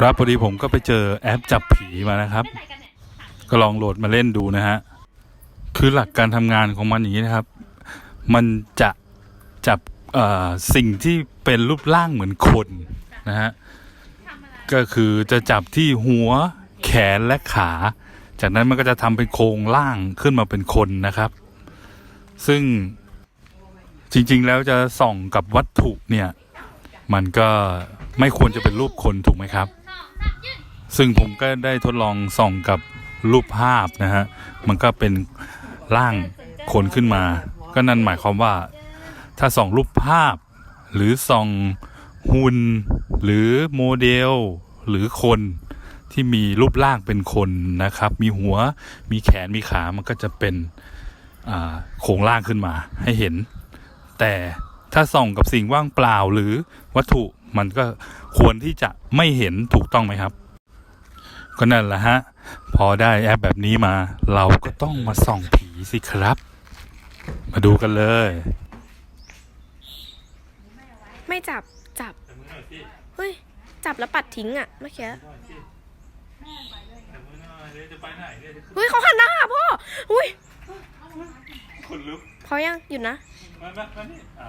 ครับพอดีผมก็ไปเจอแอปจับผีมานะครับ ก็ลองโหลดมาเล่นดูนะฮะ คือหลักการทำงานของมันอย่างนี้นะครับ มันจะจับเอ่อสิ่งที่เป็นรูปร่างเหมือนคนนะฮะ ก็คือจะจับที่หัวแขนและขา จากนั้นมันก็จะทำเป็นโครงร่างขึ้นมาเป็นคนนะครับ ซึ่งจริงๆแล้วจะส่องกับวัตถุเนี่ย มันก็ไม่ควรจะเป็นรูปคนถูกไหมครับ ซึ่งผมก็ได้ทดลองส่องกับรูปภาพนะฮะ มันก็เป็นร่างคนขึ้นมา ก็นั่นหมายความว่า ถ้าส่องรูปภาพ หรือส่องหุ่นหรือโมเดล หรือคนที่มีรูปร่างเป็นคนนะครับ มีหัวมีแขนมีขา มันก็จะเป็นโครงร่างขึ้นมาให้เห็น แต่ถ้าส่องกับสิ่งว่างเปล่าหรือวัตถุมันก็ควรที่จะไม่เห็นถูกต้องไหมครับ ก็นั่นแหละฮะ พอได้แอปแบบนี้มา เราก็ต้องมาส่องผีสิครับ มาดูกันเลย ไม่จับจับ เฮ้ย จับแล้วปัดทิ้งอะเมื่อกี้เฮ้ยเขาหันหน้าหาพ่ออุ้ยคนลุกพอยังหยุดนะ มามามานี่อะ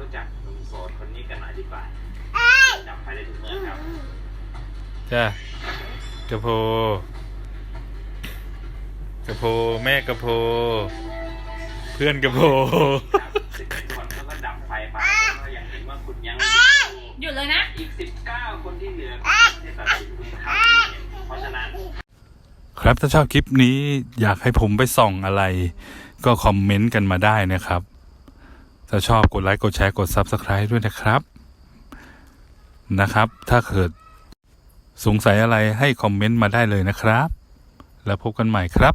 รู้จักหนุ่มโสดคนนี้กันหน่อยดีกว่าจำไปได้ทุกเมื่อครับจ้ะกระโพกระโพแม่กระโพ เพื่อนกระโพสิบเอ็ดคนเขาก็ดับไฟไปก็ยังเห็นว่าคุณยังหยุดเลยนะ อีกสิบเก้าคนที่เหลือก็ไม่ได้ตัดสินคุณค่าที่เห็นเพราะฉะนั้นครับถ้าชอบคลิปนี้อยากให้ผมไปส่องอะไร ก็คอมเมนต์กันมาได้นะครับ ถ้าชอบกดไลค์กดแชร์กด Subscribe ด้วยนะครับนะครับ ถ้าเกิดสงสัยอะไรให้คอมเมนต์มาได้เลยนะครับ แล้วพบกันใหม่ครับ